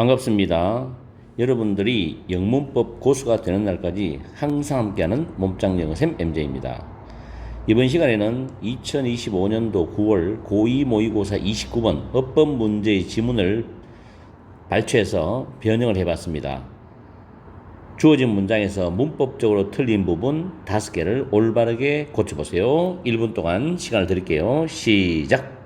반갑습니다. 여러분들이 영문법 고수가 되는 날까지 항상 함께하는 몸짱 영어쌤 MJ입니다. 이번 시간에는 2025년도 9월 고2 모의고사 29번 어법 문제의 지문을 발췌해서 변형을 해봤습니다. 주어진 문장에서 문법적으로 틀린 부분 5개를 올바르게 고쳐보세요. 1분 동안 시간을 드릴게요. 시작!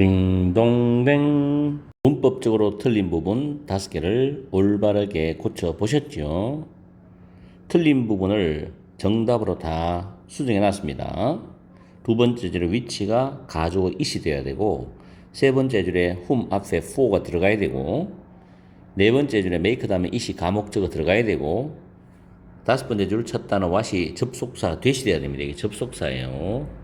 딩동댕 문법적으로 틀린 부분 다섯 개를 올바르게 고쳐 보셨죠? 틀린 부분을 정답으로 다 수정해 놨습니다. 두 번째 줄의 위치가 가주어 it이 되어야 되고 세 번째 줄에 whom 앞에 for가 들어가야 되고 네 번째 줄에 make 다음에 it이 가목적어 들어가야 되고 다섯 번째 줄 첫 단어 what이 접속사 대시돼야 됩니다. 이게 접속사예요.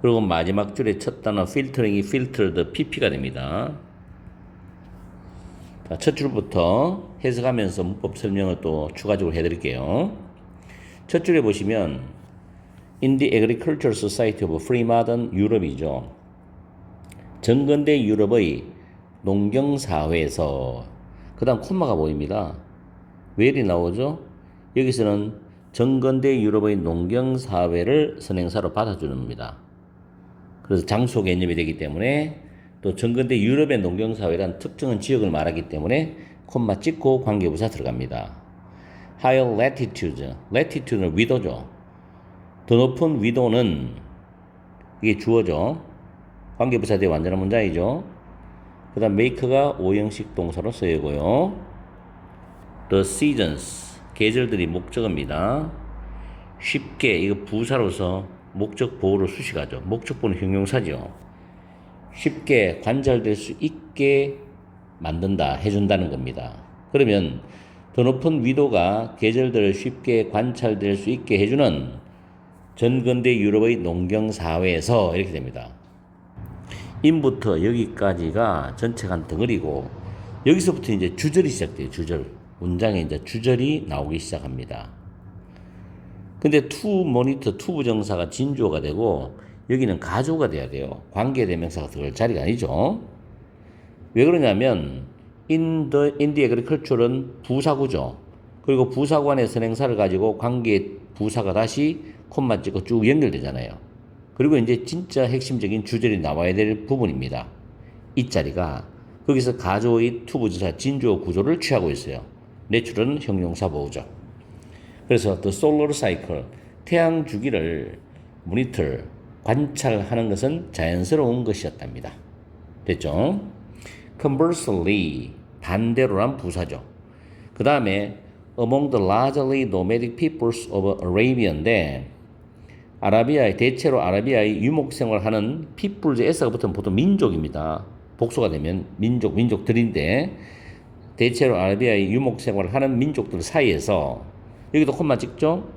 그리고 마지막 줄의 첫 단어 필터링이 filtered pp가 됩니다. 자, 첫 줄부터 해석하면서 문법 설명을 또 추가적으로 해드릴게요. 첫 줄에 보시면 In the Agricultural Society of Free Modern Europe이죠. 정근대 유럽의 농경사회에서 그 다음 콤마가 보입니다. 왜 이리 나오죠? 여기서는 정근대 유럽의 농경사회를 선행사로 받아주는 겁니다. 그래서 장소 개념이 되기 때문에 또 정근대 유럽의 농경사회란 특정한 지역을 말하기 때문에 콤마 찍고 관계부사 들어갑니다. Higher latitude, latitude는 위도죠. 더 높은 위도는 이게 주어죠. 관계부사 대 완전한 문장이죠. 그 다음 make가 오형식 동사로 쓰이고요. The seasons, 계절들이 목적어입니다. 쉽게 이거 부사로서 목적 보호를 수식하죠. 목적보는 형용사죠. 쉽게 관찰될 수 있게 만든다, 해준다는 겁니다. 그러면 더 높은 위도가 계절들을 쉽게 관찰될 수 있게 해주는 전근대 유럽의 농경 사회에서 이렇게 됩니다. 인부터 여기까지가 전체가 한 덩어리고 여기서부터 이제 주절이 시작돼요. 주절. 문장에 이제 주절이 나오기 시작합니다. 근데 투 모니터 투 부정사가 진주어가 되고 여기는 가주어가 돼야 돼요. 관계대명사가 들어갈 자리가 아니죠. 왜 그러냐면 in the agriculture는 부사구죠. 그리고 안에 선행사를 가지고 관계 부사가 다시 콤마 찍고 쭉 연결되잖아요. 그리고 이제 진짜 핵심적인 주절이 나와야 될 부분입니다. 이 자리가 거기서 가주어의 투부지사 진주어 구조를 취하고 있어요. 내출은 형용사 보호죠. 그래서 the solar cycle, 태양 주기를 모니터, 관찰하는 것은 자연스러운 것이었답니다. 됐죠? conversely, 반대로란 부사죠. 그 다음에 among the largely nomadic peoples of Arabia인데 아라비아의 대체로 아라비아의 유목 생활하는 people's s가 붙으면 보통 민족입니다. 복수가 되면 민족 민족들인데 대체로 아라비아의 유목 생활을 하는 민족들 사이에서 여기도 콤마 찍죠?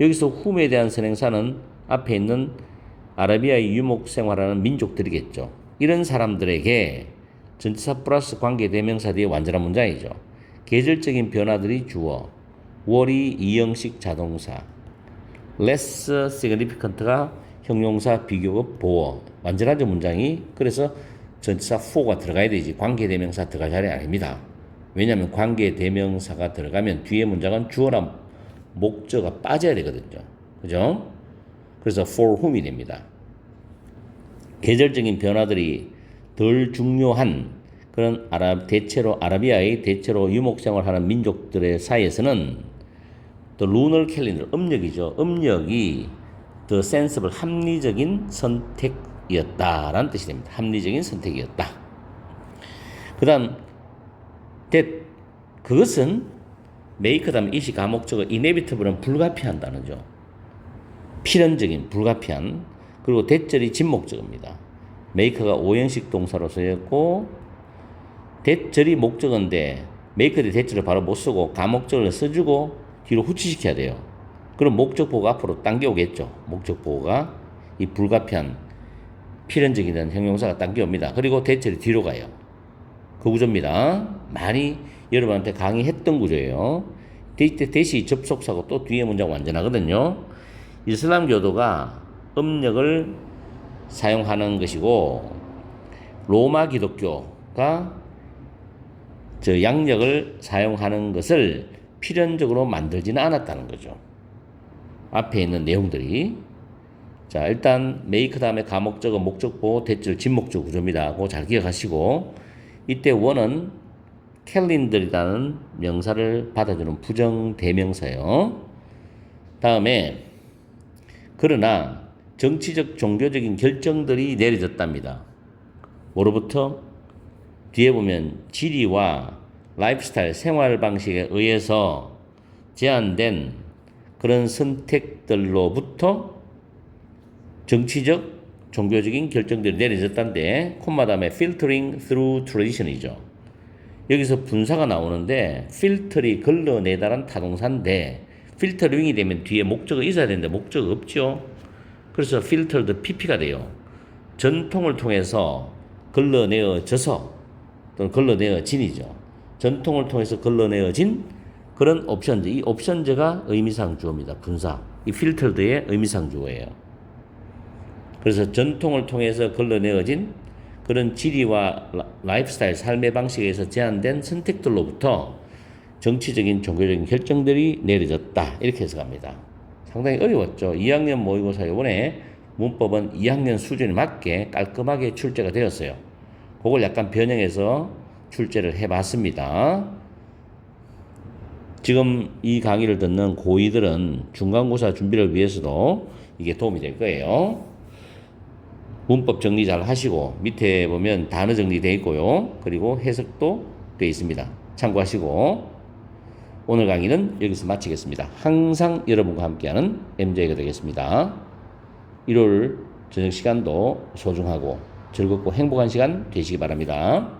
여기서 훔에 대한 선행사는 앞에 있는 아라비아의 유목 생활하는 민족들이겠죠. 이런 사람들에게 전치사 플러스 관계 대명사 뒤에 완전한 문장이죠. 계절적인 변화들이 주어, 월이 이형식 자동사, less significant가 형용사 비교급 보어, 완전하죠 문장이. 그래서 전치사 for가 들어가야 되지 관계 대명사 들어갈 자리 아닙니다. 왜냐하면 관계 대명사가 들어가면 뒤에 문장은 주어랑 목적가 빠져야 되거든요. 그죠? 그래서 for whom이 됩니다. 계절적인 변화들이 덜 중요한 그 그런 아랍 대체로 아라비아의 대체로 유목 생활하는 민족들의 사이에서는 또 루널 캘린더 음력이죠. 음력이 the sensible 합리적인 선택이었다라는 뜻이 됩니다. 합리적인 선택이었다. 그다음 that 그것은 메이크 다음 이시 가목적어 inevitable은 불가피한다는 죠. 필연적인 불가피한 그리고 대절이 진목적입니다. 메이커가 오형식 동사로 쓰였고 대절이 목적어인데 메이커들이 대절을 바로 못 쓰고 가목적을 써주고 뒤로 후치시켜야 돼요. 그럼 목적보가 앞으로 당겨오겠죠. 목적보가 이 불가피한 필연적이라는 형용사가 당겨옵니다. 그리고 대절이 뒤로 가요. 그 구조입니다. 많이 여러분한테 강의했던 구조예요. 대- 대시 접속사고 또 뒤에 문장 완전하거든요. 이슬람교도가 음력을 사용하는 것이고 로마 기독교가 저 양력을 사용하는 것을 필연적으로 만들지는 않았다는 거죠. 앞에 있는 내용들이 자 일단 메이크 다음에 가목적어 목적보 대절 진목적 구조입니다. 그거 잘 기억하시고 이때 원은 캘린더이라는 명사를 받아주는 부정 대명사요. 다음에 그러나 정치적 종교적인 결정들이 내려졌답니다. 뭐로부터 뒤에 보면 지리와 라이프스타일 생활 방식에 의해서 제한된 그런 선택들로부터 정치적 종교적인 결정들이 콤마 다음에 filtering through tradition이죠. 여기서 분사가 나오는데 필터리 걸러내다란 타동사인데 필터링이 되면 뒤에 목적어 있어야 되는데 목적어 없죠. 그래서 filtered pp가 돼요. 전통을 통해서 걸러내어져서 또는 걸러내어진이죠. 전통을 통해서 걸러내어진 그런 옵션제. 이 옵션제가 의미상 주어입니다. 분사. 이 filtered의 의미상 주어예요. 그래서 전통을 통해서 걸러내어진 그런 지리와 라- 라이프스타일 삶의 방식에서 제한된 선택들로부터 정치적인 종교적인 결정들이 내려졌다 이렇게 해석합니다. 상당히 어려웠죠. 2학년 모의고사 이번에 문법은 2학년 수준에 맞게 깔끔하게 출제가 되었어요. 그걸 약간 변형해서 출제를 해봤습니다. 지금 이 강의를 듣는 고2들은 중간고사 준비를 위해서도 이게 도움이 될 거예요. 문법 정리 잘 하시고 밑에 보면 단어 정리되어 있고요. 그리고 해석도 되어 있습니다. 참고하시고 오늘 강의는 여기서 마치겠습니다. 항상 여러분과 함께하는 MJ가 되겠습니다. 일요일 저녁 시간도 소중하고 즐겁고 행복한 시간 되시기 바랍니다.